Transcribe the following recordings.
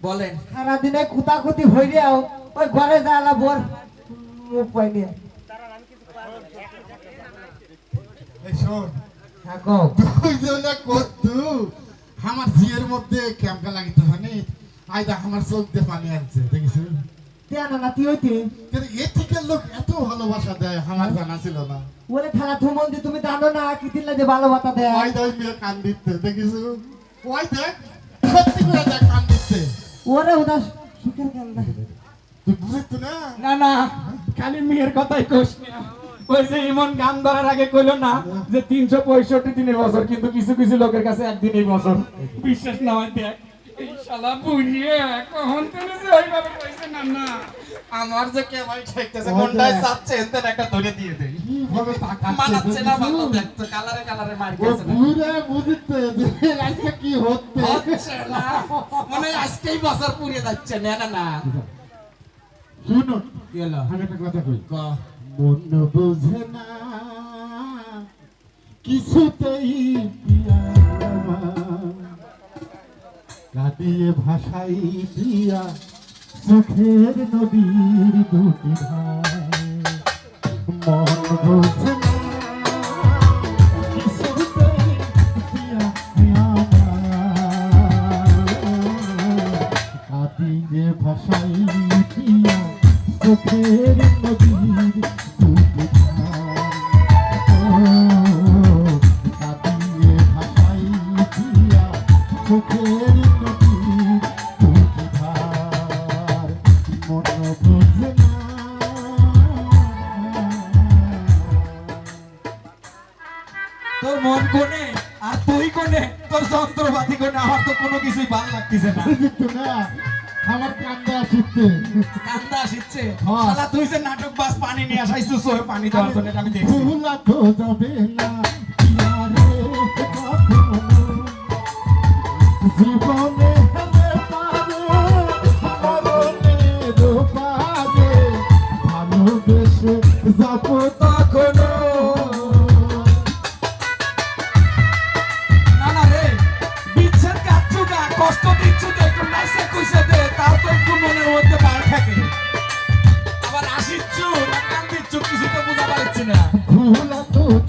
বলেন। সারাদিনে কুতাকুতি হইলেও ওই ঘরে যাওয়া বোর মুখ পাই নিয়ে এই শোন হ্যাঁ কও। তুই জনে কদ্দু। আমার জিয়ের মধ্যে ক্যাম্পা লাগিতে আইদা পানি আনছে দেখিস লোক এত ভালোবাসা দেয় আমার জানা ছিল না। বলে খেলা থুমন্দি তুমি জানো না কি দিলে যে ভালো বাতা দেয়? ওই দেখ কান দেখিস ওই দেখ সত্যি করে দেখ কান দিচ্ছে ওরে উদাস সুখের কান্দা তুই বুঝিস না? না না খালি মেয়ের কথাই কোস না। ওই যে ইমন গান ধরার আগে কইলো না যে তিনশো পঁয়ষট্টি দিনের বছর কিন্তু কিছু কিছু লোকের কাছে একদিনই বছর। বিশ্বাস না হয় দেখ শালা বুঝিয়ে কখন তুমি যে ওইভাবে কইছে না না। আমার যে কে ভাই ঠেকতেছে কোনটাই চাচ্ছে এনতেন একটা ধরে দিয়ে দেই। কীভাবে তাকাচ্ছে না ভালো দেখতো কালারে কালারে মার গেছে ঘুরে বুঝিতে আজকে কি হচ্ছে? হচ্ছে না। মনে আজকেই বছর পুড়িয়ে যাচ্ছে না না না। শুনো কি আমি একটা কথা কই। মন বোঝে না কিছুতেই পিয়া আমার। ভাষাই দিয়া চোখের নদীর দুটি মন বোঝে তোর মন কোনে আর তুই কোনে? তোর যন্ত্রপাতি কোনে? আমার তো কোনো কিছুই ভালো লাগতেছে না। আমার কান্দা আসিতে কান্দা আসছে হ্যাঁ। শালা তুই যে নাটক বাস পানি নিয়ে আসাইছিস ওই পানি দেওয়ার জন্য আমি দেখছি। ভুলা তো যাবে না।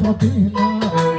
থাকিলা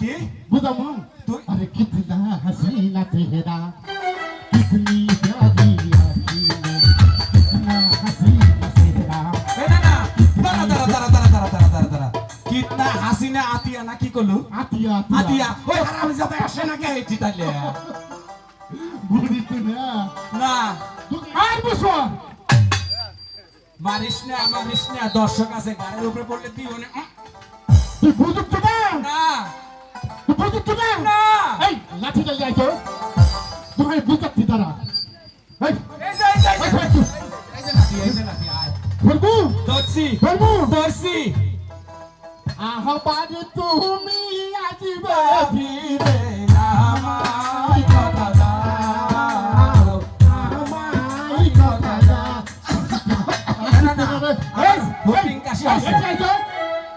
কে তুই আরে কিতনা তেহরা কিতনি প্যারি আর দর্শক আছে গাড়ির উপরে পড়লে তুই অনেক তুই না উপযুক্ত না না এই লাঠি গালি আইছো তোমার বুঝাচ্ছি তারা এই এই এই এই লাঠি এই লাঠি আয় ধরবু ধরছি ধরবু ধরছি আহবান তুমি আজিবা ফিরে আমায় কথা দাও আমায় কথা দাও না না না এই এই কাশি আছে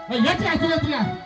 এই এই এই এই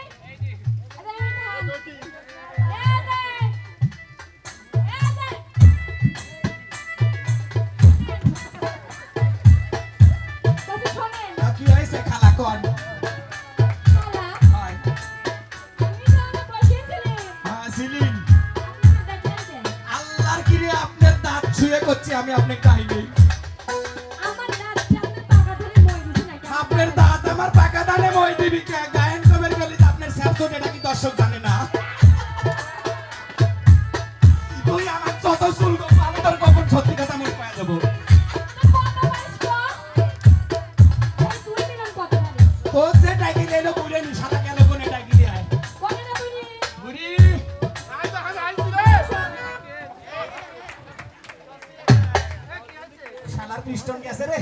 পাকা করছি আমি আপনি কাহিনী। আপনার দাঁত আমার পাকা দানে মই দিবি গায়ন কবের গলি আপনার স্যাপসন এটা কি দর্শক জানে? পিস্টন গেছে রে।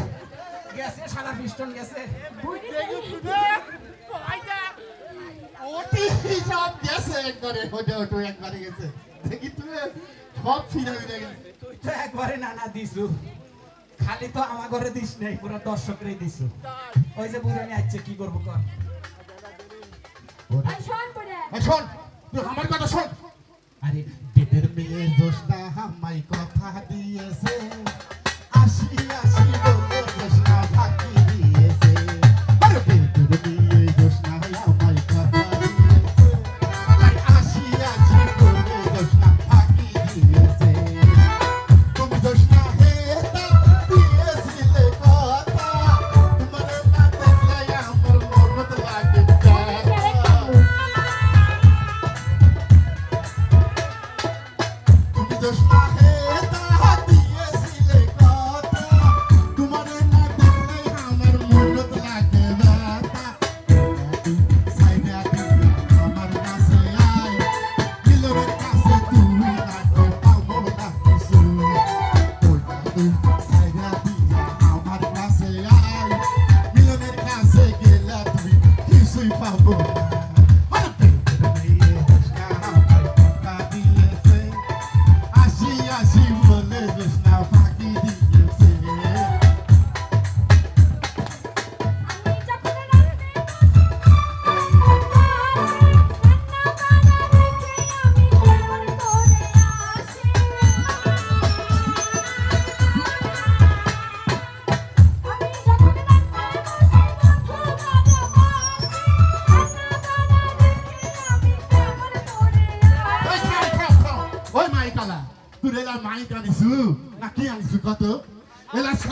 গেছে শালার পিস্টন গেছে। ওটি সব গেছে একবারে ওটা ওটা একবারে গেছে। দেখি তুই সব ফিরে ফিরে গেছে। তুই তো একবারে নানা দিছু। খালি তো আমার ঘরে দিস নাই পুরো দিছু। ওই যে বুড়ানি আসছে কি করব কর? শোন পড়ে। এই শোন তুই আমার কথা শোন। আরে পেটের মেয়ের দোষ না আমায় কথা দিয়েছে।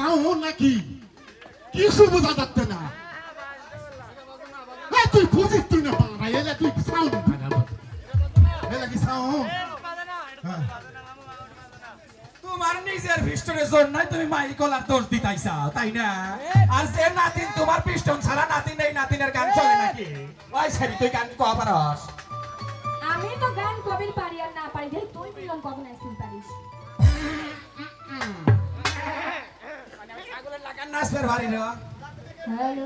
সাউন্ড নাকি? কিছু বোঝা যাচ্ছে না? তুই বুঝিস তুই না পারা এলা তুই সাউন্ড না এলা কি সাউন্ড তোমার নিজের পিস্টনের জন্য তুমি মাইকলার দোষ দিতাইছা তাই না? আর যে নাতিন তোমার পিস্টন ছাড়া নাতিন এই নাতিনের গান চলে নাকি? ওই সারি তুই গান কয়া পারস। আমি তো গান কবির পারি আর না পারি তুই মিলন কখন আসিস નાસ્પેર ભારી લેવા. હેલો.